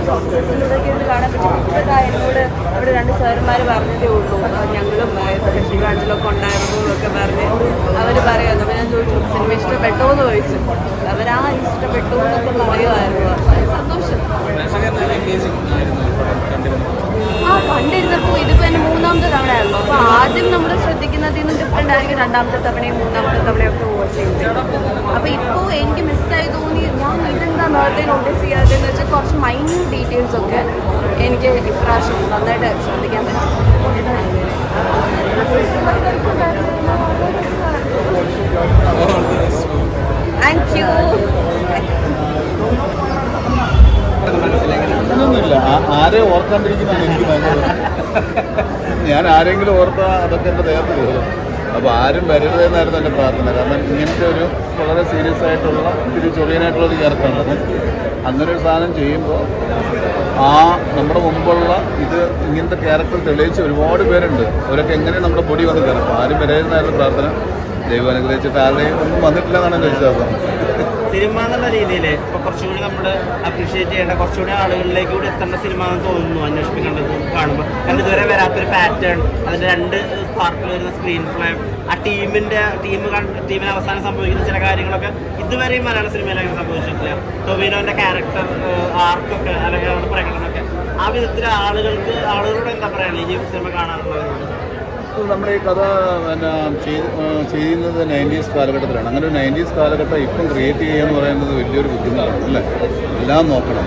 ഇരുന്ന് കാണാൻ പറ്റും. അവിടെ രണ്ട് സാറുമാർ പറഞ്ഞതേ ഉള്ളൂ. ഞങ്ങളും സ്പെഷ്യൽ ബ്രാഞ്ചിലൊക്കെ ഉണ്ടായിരുന്നു എന്നൊക്കെ പറഞ്ഞ് അവർ ഞാൻ ചോദിച്ചു സിനിമ ഇഷ്ടപ്പെട്ടോ ചോദിച്ചു. അവരാ ഇഷ്ടപ്പെട്ടു എന്നൊക്കെ പറയുമായിരുന്നു സന്തോഷം. ആ കണ്ടിരുന്നപ്പോൾ ഇതിപ്പോൾ മൂന്നാമത്തെ തവണയായിരുന്നു അപ്പോൾ ആദ്യം നമ്മൾ ശ്രദ്ധിക്കുന്നതിൽ നിന്ന് രണ്ടാമത്തെ തവണയും മൂന്നാമത്തെ തവണയും ഒക്കെ വാച്ച് ചെയ്യുന്നത്. അപ്പോൾ ഇപ്പോൾ എനിക്ക് മിസ്സായി തോന്നി. ഞാൻ ഇതെന്താ നോട്ടീസ് നോട്ടീസ് ചെയ്യാതെന്ന് വെച്ചാൽ കുറച്ച് മൈന്യൂട്ട് ഡീറ്റെയിൽസ് ഒക്കെ എനിക്ക് ഇപ്രാവശ്യം നന്നായിട്ട് ശ്രദ്ധിക്കാൻ പറ്റും. ആരെ ഓർക്കാണ്ടിരിക്കുന്നതാണ് ഞാൻ ആരെങ്കിലും ഓർത്താ അതൊക്കെ എന്റെ ദേഹത്ത് അപ്പോൾ ആരും വരരുതെന്നായിരുന്നു എന്റെ പ്രാർത്ഥന. കാരണം ഇങ്ങനത്തെ ഒരു വളരെ സീരിയസ് ആയിട്ടുള്ള ഇത്തിരി ചൊറിയനായിട്ടുള്ള ഒരു ചേർത്താണ് അങ്ങനെ ഒരു സാധനം ചെയ്യുമ്പോൾ ആ നമ്മുടെ മുമ്പുള്ള ഇത് ഇങ്ങനത്തെ ക്യാരക്ടർ തെളിയിച്ച് ഒരുപാട് പേരുണ്ട്. അവരൊക്കെ എങ്ങനെ നമ്മുടെ പൊടി വന്ന് കയറും. അപ്പോൾ ആരും വരരുതെന്നായിരുന്നു പ്രാർത്ഥന. ദൈവം അനുഗ്രഹിച്ചിട്ട് ആരുടെയും ഒന്നും വന്നിട്ടില്ല എന്നാണ് എന്റെ വിശ്വാസം. സിനിമ എന്നുള്ള രീതിയിൽ ഇപ്പൊ കുറച്ചുകൂടി നമ്മൾ അപ്രീഷിയേറ്റ് ചെയ്യേണ്ട കുറച്ചുകൂടി ആളുകളിലേക്ക് കൂടി എത്തേണ്ട സിനിമ എന്ന് തോന്നുന്നു അന്വേഷിപ്പിക്കേണ്ടത് കാണുമ്പോൾ. കാരണം ഇതുവരെ വരാത്തൊരു പാറ്റേൺ അതിന്റെ രണ്ട് പാർട്ടിൽ വരുന്ന സ്ക്രീൻ പ്ലേ ആ ടീമിന്റെ ടീം ടീമിന് അവസാനം സംഭവിക്കുന്ന ചില കാര്യങ്ങളൊക്കെ ഇതുവരെയും മലയാള സിനിമയിൽ അങ്ങനെ സംഭവിച്ചിട്ടില്ല. ടൊവിനോന്റെ ക്യാരക്ടർ ആർക്കൊക്കെ അല്ലെങ്കിൽ അവരുടെ പ്രകടനമൊക്കെ. ആ വിധത്തിൽ ആളുകൾക്ക് ആളുകളോട് എന്താ പറയുക ഈ സിനിമ കാണാറുള്ളവരോട് ഇപ്പോൾ നമ്മുടെ ഈ കഥ പിന്നെ ചെയ്യുന്നത് നയന്റീസ് കാലഘട്ടത്തിലാണ്. അങ്ങനെ ഒരു നയന്റീസ് കാലഘട്ടം ഇപ്പം ക്രിയേറ്റ് ചെയ്യുക എന്ന് പറയുന്നത് വലിയൊരു ബുദ്ധിമുട്ടാണ് അല്ലേ? എല്ലാം നോക്കണം.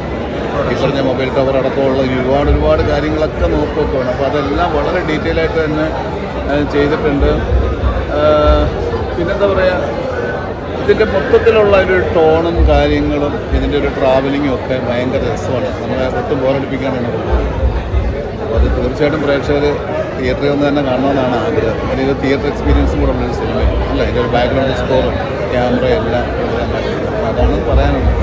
ഈ പറഞ്ഞ മൊബൈൽ ടവർ അടക്കമുള്ള ഒരുപാട് ഒരുപാട് കാര്യങ്ങളൊക്കെ നോക്കുകയൊക്കെ വേണം അപ്പോൾ അതെല്ലാം വളരെ ഡീറ്റെയിൽ ആയിട്ട് തന്നെ ചെയ്തിട്ടുണ്ട്. പിന്നെന്താ പറയുക ഇതിന്റെ മൊത്തത്തിലുള്ള ഒരു ടോണും കാര്യങ്ങളും ഇതിന്റെ ഒരു ട്രാവലിങ്ങും ഒക്കെ ഭയങ്കര രസമാണ്. നമ്മളെ ഒട്ടും ബോറടിപ്പിക്കാനാണ് അപ്പോൾ അത് തീർച്ചയായിട്ടും പ്രേക്ഷകർ തിയേറ്ററിൽ വന്ന് തന്നെ കാണണമെന്നാണ് ആഗ്രഹം. അല്ലെങ്കിൽ ഇത് തിയേറ്റർ എക്സ്പീരിയൻസും കൂടെ ഉള്ളൊരു സിനിമ അല്ല? ഇതിന്റെ ഒരു ബാക്ക്ഗ്രൗണ്ട് സ്കോർ ക്യാമറ എല്ലാം അപ്പോൾ അതാണ് പറയാനുള്ളത്.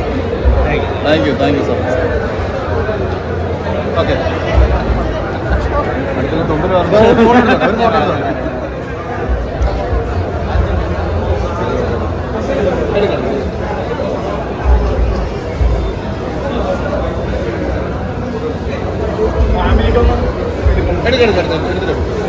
Thank you thank you so much okay തൊണ്ടിൽ എടുക്കെടുത്തെടുത്തെടുത്തെടുത്തെടുത്തു